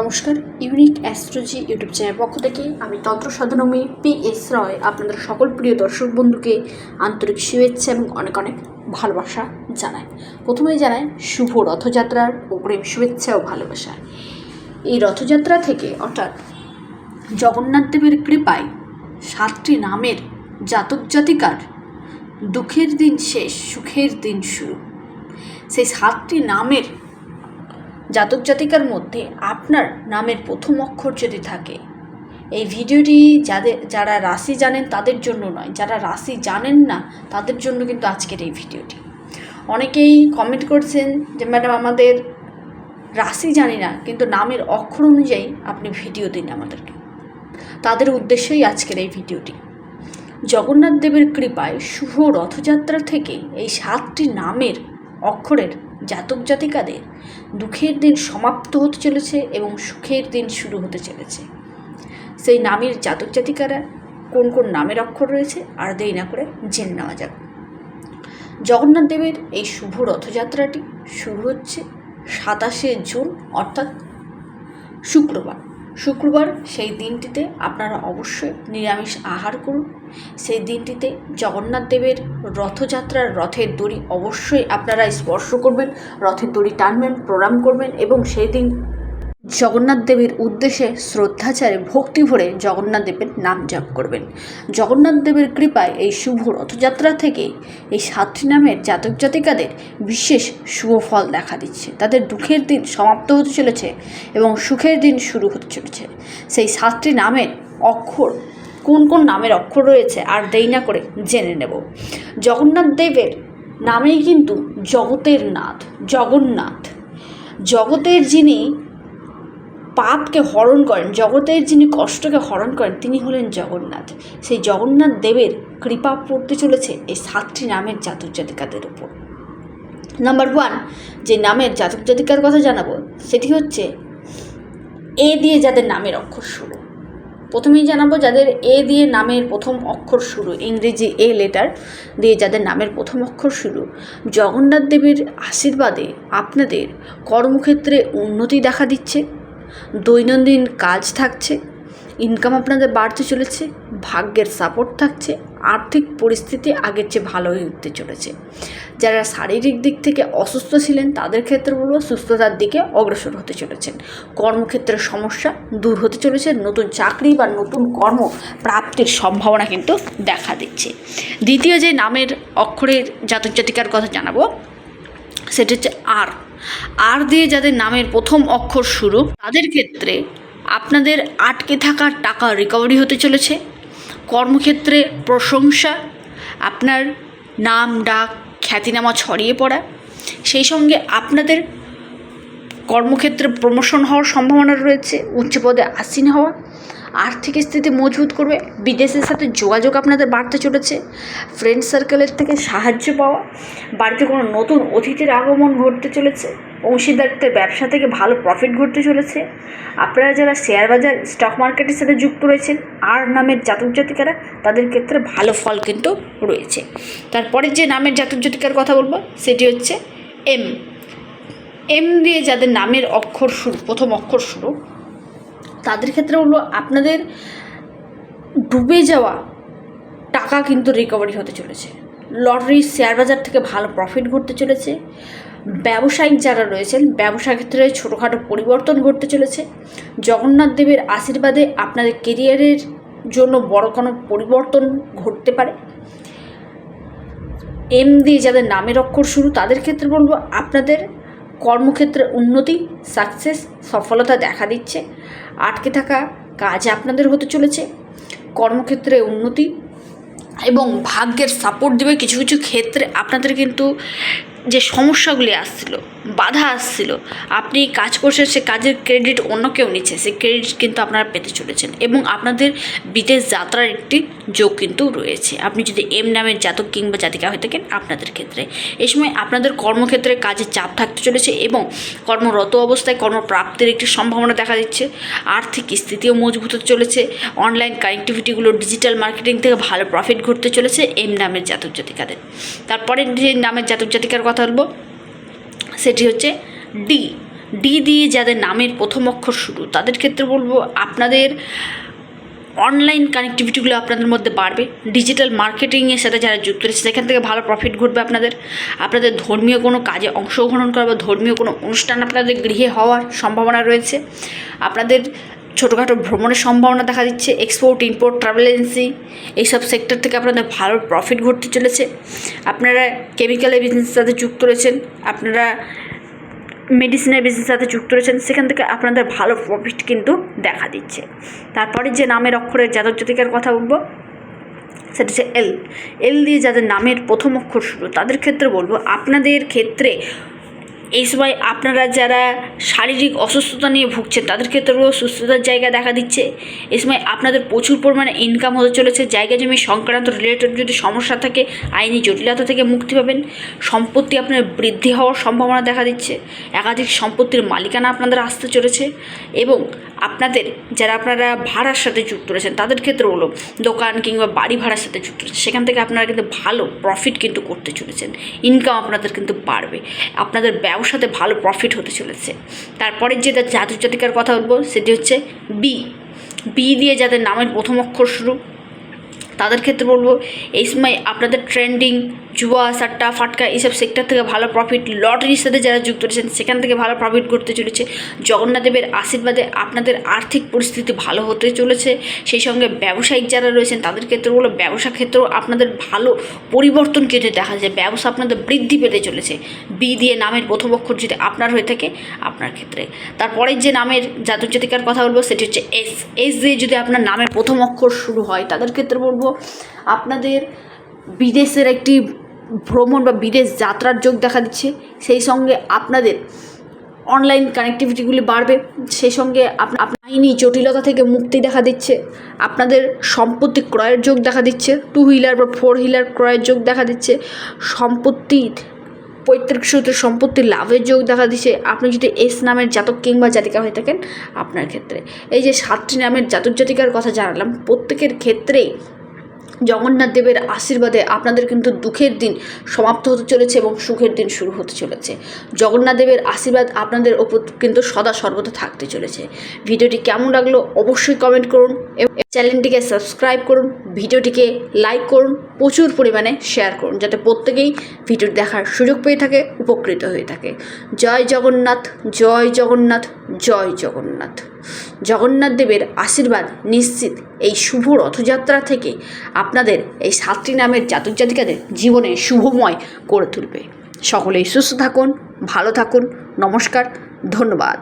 নমস্কার, unique astrology YouTube channel পক্ষ থেকে আমি তন্ত্র সাধনমী পি এস রয়, আপনাদের সকল প্রিয় দর্শক বন্ধুকে আন্তরিক শুভেচ্ছা এবং অনেক অনেক ভালোবাসা জানাই। প্রথমেই জানাই, শুভ রথযাত্রার অগ্রিম শুভেচ্ছা ও ভালোবাসা। এই রথযাত্রা থেকে, অর্থাৎ জগন্নাথ দেবের কৃপায় সাতটি নামের জাতক জাতিকার দুঃখের দিন শেষ, সুখের দিন শুরু। সেই সাতটি নামের জাতক জাতিকার মধ্যে আপনার নামের প্রথম অক্ষর যদি থাকে, এই ভিডিওটি যাদের যারা রাশি জানেন তাদের জন্য নয়, যারা রাশি জানেন না তাদের জন্য কিন্তু আজকের এই ভিডিওটি। অনেকেই কমেন্ট করছেন যে, ম্যাডাম, আমাদের রাশি জানি না, কিন্তু নামের অক্ষর অনুযায়ী আপনি ভিডিও দিন আমাদেরকে। তাদের উদ্দেশ্যেই আজকের এই ভিডিওটি। জগন্নাথ দেবের কৃপায় শুভ রথযাত্রা থেকে এই সাতটি নামের অক্ষরের জাতক জাতিকাদের দুঃখের দিন সমাপ্ত হতে চলেছে এবং সুখের দিন শুরু হতে চলেছে। সেই নামের জাতক জাতিকারা কোন কোন নামের অক্ষর রয়েছে আর দেরি না করে জেনে নেওয়া যাক। জগন্নাথ দেবের এই শুভ রথযাত্রাটি শুরু হচ্ছে সাতাশে জুন, অর্থাৎ শুক্রবার। শুক্রবার সেই দিনটিতে আপনারা অবশ্যই নিরামিষ আহার করুন। সেই দিনটিতে জগন্নাথ দেবের রথযাত্রার রথের দড়ি অবশ্যই আপনারা স্পর্শ করবেন, রথের দড়ি টানবেন, প্রণাম করবেন এবং সেই দিন জগন্নাথ দেবের উদ্দেশ্যে শ্রদ্ধাচারে ভক্তি ভরে জগন্নাথ দেবের নাম জপ করবেন। জগন্নাথ দেবের কৃপায় এই শুভ রথযাত্রা থেকে এই সাতটি নামের জাতক জাতিকাদের বিশেষ শুভ ফল দেখা দিচ্ছে। তাদের দুঃখের দিন সমাপ্ত হতে চলেছে এবং সুখের দিন শুরু হতে চলেছে। সেই সাতটি নামের অক্ষর, কোন কোন নামের অক্ষর রয়েছে আর দেই না করে জেনে নেব। জগন্নাথ দেবের নামেই কিন্তু জগতের নাথ, জগন্নাথ। জগতের যিনি পাপকে হরণ করেন, জগতের যিনি কষ্টকে হরণ করেন, তিনি হলেন জগন্নাথ। সেই জগন্নাথ দেবের কৃপা পড়তে চলেছে এই সাতটি নামের জাতক জাতিকাদের উপর। নাম্বার ওয়ান যে নামের জাতক জাতিকার কথা জানাব, সেটি হচ্ছে এ দিয়ে যাদের নামের অক্ষর শুরু। প্রথমেই জানাব যাদের এ দিয়ে নামের প্রথম অক্ষর শুরু, ইংরেজি এ লেটার দিয়ে যাদের নামের প্রথম অক্ষর শুরু। জগন্নাথ দেবের আশীর্বাদে আপনাদের কর্মক্ষেত্রে উন্নতি দেখা দিচ্ছে। দৈনন্দিন কাজ থাকছে ইনকাম আপনাদের বাড়তে চলেছে, ভাগ্যের সাপোর্ট থাকছে, আর্থিক পরিস্থিতি আগের চেয়ে ভালো হয়ে উঠতে চলেছে। যারা শারীরিক দিক থেকে অসুস্থ ছিলেন, তাদের ক্ষেত্রে বলব সুস্থতার দিকে অগ্রসর হতে চলেছেন। কর্মক্ষেত্রের সমস্যা দূর হতে চলেছে, নতুন চাকরি বা নতুন কর্ম প্রাপ্তির সম্ভাবনা কিন্তু দেখা দিচ্ছে। দ্বিতীয় যে নামের অক্ষরের জাতক জাতিকার কথা জানাব সেটা হচ্ছে আর আর দিয়ে যাদের নামের প্রথম অক্ষর শুরু, তাদের ক্ষেত্রে আপনাদের আটকে থাকা টাকা রিকভারি হতে চলেছে। কর্মক্ষেত্রে প্রশংসা, আপনার নাম, ডাক, খ্যাতিনামা ছড়িয়ে পড়া। সেই সঙ্গে আপনাদের কর্মক্ষেত্রে প্রমোশন হওয়ার সম্ভাবনা রয়েছে। উচ্চ পদে আসীন হওয়া। আর্থিক স্থিতি মজবুত করবে, বিদেশের সাথে যোগাযোগ আপনাদের বাড়তে চলেছে ফ্রেন্ড সার্কেলের থেকে সাহায্য পাওয়া, বাড়িতে কোনো নতুন অতিথির আগমন ঘটতে চলেছে অংশীদারিত্বের ব্যবসা থেকে ভালো প্রফিট ঘটতে চলেছে। আপনারা যারা শেয়ার বাজার স্টক মার্কেটের সাথে যুক্ত রয়েছেন, আর নামের জাতক জাতিকারা, তাদের ক্ষেত্রে ভালো ফল কিন্তু রয়েছে। তারপরে যে নামের জাতক জাতিকার কথা বলব, সেটি হচ্ছে এম এম দিয়ে যাদের নামের অক্ষর শুরু, প্রথম অক্ষর শুরু তাদের ক্ষেত্রে হলো আপনাদের ডুবে যাওয়া টাকা কিন্তু রিকভারি হতে চলেছে। লটারি শেয়ার বাজার থেকে ভালো প্রফিট ঘটতে চলেছে। ব্যবসায়িক যারা রয়েছেন ব্যবসা ক্ষেত্রে ছোটোখাটো পরিবর্তন ঘটতে চলেছে। জগন্নাথ দেবের আশীর্বাদে আপনাদের কেরিয়ারের জন্য বড় কোনো পরিবর্তন ঘটতে পারে। এম দিয়ে যাদের নামের অক্ষর শুরু, তাদের ক্ষেত্রে বলব আপনাদের কর্মক্ষেত্রে উন্নতি সাকসেস সফলতা দেখা দিচ্ছে। আটকে থাকা কাজ আপনাদের হতে চলেছে। কর্মক্ষেত্রে উন্নতি এবং ভাগ্যের সাপোর্ট দেবে কিছু কিছু ক্ষেত্রে আপনাদের কিন্তু যে সমস্যাগুলি আসছিল, বাধা আসছিল, আপনি কাজ করছেন, সে কাজের ক্রেডিট অন্য কেউ নিচ্ছে, সে ক্রেডিট কিন্তু আপনারা পেতে চলেছেন এবং আপনাদের বিদেশ যাত্রার একটি যোগ কিন্তু রয়েছে। আপনি যদি এম নামের জাতক কিংবা জাতিকা হয়ে থাকেন আপনাদের ক্ষেত্রে। এই সময় আপনাদের কর্মক্ষেত্রে কাজের চাপ থাকতে চলেছে এবং কর্মরত অবস্থায় কর্মপ্রাপ্তির একটি সম্ভাবনা দেখা দিচ্ছে। আর্থিক স্থিতিও মজবুত হতে চলেছে। অনলাইন কানেক্টিভিটিগুলো ডিজিটাল মার্কেটিং থেকে ভালো প্রফিট ঘটতে চলেছে এম নামের জাতক জাতিকাদের। তারপরে যে নামের জাতক জাতিকার কথা বলব। সেটি হচ্ছে ডি ডি দিয়ে যাদের নামের প্রথম অক্ষর শুরু, তাদের ক্ষেত্রে বলব আপনাদের অনলাইন কানেক্টিভিটিগুলো আপনাদের মধ্যে বাড়বে। ডিজিটাল মার্কেটিংয়ের সাথে যারা যুক্ত রয়েছে, সেখান থেকে ভালো প্রফিট ঘটবে আপনাদের। আপনাদের ধর্মীয় কোনো কাজে অংশগ্রহণ করা বা ধর্মীয় কোনো অনুষ্ঠান আপনাদের গৃহে হওয়ার সম্ভাবনা রয়েছে। আপনাদের ছোটোখাটো ভ্রমণের সম্ভাবনা দেখা দিচ্ছে এক্সপোর্ট ইম্পোর্ট ট্রাভেল এজেন্সি এইসব সেক্টর থেকে আপনাদের ভালো প্রফিট ঘটতে চলেছে। আপনারা কেমিক্যালের বিজনেসের সাথে যুক্ত রয়েছেন, আপনারা মেডিসিনের বিজনেসের সাথে যুক্ত রয়েছেন, সেখান থেকে আপনাদের ভালো প্রফিট কিন্তু দেখা দিচ্ছে। তারপরে যে নামের অক্ষরের জাতক জাতিকার কথা বলব, সেটা হচ্ছে এল এল দিয়ে যাদের নামের প্রথম অক্ষর শুরু, তাদের ক্ষেত্রে বলব, আপনাদের ক্ষেত্রে এই সময় আপনারা যারা শারীরিক অসুস্থতা নিয়ে ভুগছেন তাদের ক্ষেত্রেও সুস্থতার জায়গা দেখা দিচ্ছে। এই সময় আপনাদের প্রচুর পরিমাণে ইনকাম হতে চলেছে। জায়গা জমি সংক্রান্ত রিলেটেড যদি সমস্যা থাকে, আইনি জটিলতা থেকে মুক্তি পাবেন। সম্পত্তি আপনার বৃদ্ধি হওয়ার সম্ভাবনা দেখা দিচ্ছে। একাধিক সম্পত্তির মালিকানা আপনাদের আসতে চলেছে এবং আপনাদের যারা আপনারা ভাড়ার সাথে যুক্ত রয়েছেন, তাদের ক্ষেত্রে হলো দোকান কিংবা বাড়ি ভাড়ার সাথে যুক্ত রয়েছে সেখান থেকে আপনারা কিন্তু ভালো প্রফিট কিন্তু করতে চলেছেন। ইনকাম আপনাদের কিন্তু বাড়বে। আপনাদের ব্যবসাতে ভালো প্রফিট হতে চলেছে। তারপরে যেটা জাতক জাতিকার কথা বলব, সেটি হচ্ছে বি বি দিয়ে যাদের নামের প্রথম অক্ষর শুরু, তাদের ক্ষেত্রে বলব, এই সময় আপনাদের ট্রেন্ডিং জুয়া, সাট্টা, ফাটকা এইসব সেক্টর থেকে ভালো প্রফিট লটারির সাথে যারা যুক্ত রয়েছেন, সেখান থেকে ভালো প্রফিট করতে চলেছে। জগন্নাথদেবের আশীর্বাদে আপনাদের আর্থিক পরিস্থিতি ভালো হতে চলেছে। সেই সঙ্গে ব্যবসায়িক যারা রয়েছেন, তাদের ক্ষেত্রে বলো ব্যবসা ক্ষেত্রেও আপনাদের ভালো পরিবর্তন কেটে দেখা যায়। ব্যবসা আপনাদের বৃদ্ধি পেতে চলেছে। বি দিয়ে নামের প্রথম অক্ষর যদি আপনার হয়ে থাকে, আপনার ক্ষেত্রে। তারপরের যে নামের জাতক জাতিকার কথা বলব, সেটি হচ্ছে এস এস দিয়ে যদি আপনার নামের প্রথম অক্ষর শুরু হয়, তাদের ক্ষেত্রে বলব, আপনাদের বিদেশের একটি ভ্রমণ বা বিদেশ যাত্রার যোগ দেখা দিচ্ছে, সেই সঙ্গে আপনাদের অনলাইন কানেক্টিভিটিগুলি বাড়বে, সেই সঙ্গে আইনি জটিলতা থেকে মুক্তি দেখা দিচ্ছে, আপনাদের সম্পত্তি ক্রয়ের যোগ দেখা দিচ্ছে টু হুইলার বা ফোর হুইলার ক্রয়ের যোগ দেখা দিচ্ছে সম্পত্তির পৈতৃক সূত্রে সম্পত্তির লাভের যোগ দেখা দিচ্ছে, আপনি যদি এস নামের জাতক কিংবা জাতিকা হয়ে থাকেন আপনার ক্ষেত্রে। এই যে সাতটি নামের জাতক জাতিকার কথা জানালাম, প্রত্যেকের ক্ষেত্রেই জগন্নাথ দেবের আশীর্বাদে আপনাদের কিন্তু দুঃখের দিন সমাপ্ত হতে চলেছে এবং সুখের দিন শুরু হতে চলেছে। জগন্নাথ দেবের আশীর্বাদ আপনাদের ওপর কিন্তু সদা সর্বদা থাকতে চলেছে। ভিডিওটি কেমন লাগল অবশ্যই কমেন্ট করুন এবং চ্যানেলটিকে সাবস্ক্রাইব করুন, ভিডিওটিকে লাইক করুন, প্রচুর পরিমাণে শেয়ার করুন, যাতে প্রত্যেকেই ভিডিওটি দেখার সুযোগ পেয়ে থাকে, উপকৃত হয়ে থাকে। জয় জগন্নাথ জয় জগন্নাথ জয় জগন্নাথ। জগন্নাথ দেবের আশীর্বাদ নিশ্চিত এই শুভ রথযাত্রা থেকে আপনাদের এই সাতটি নামের জাতক জাতিকাদের জীবনে শুভময় করে তুলবে। সকলেই সুস্থ থাকুন, ভালো থাকুন, নমস্কার, ধন্যবাদ।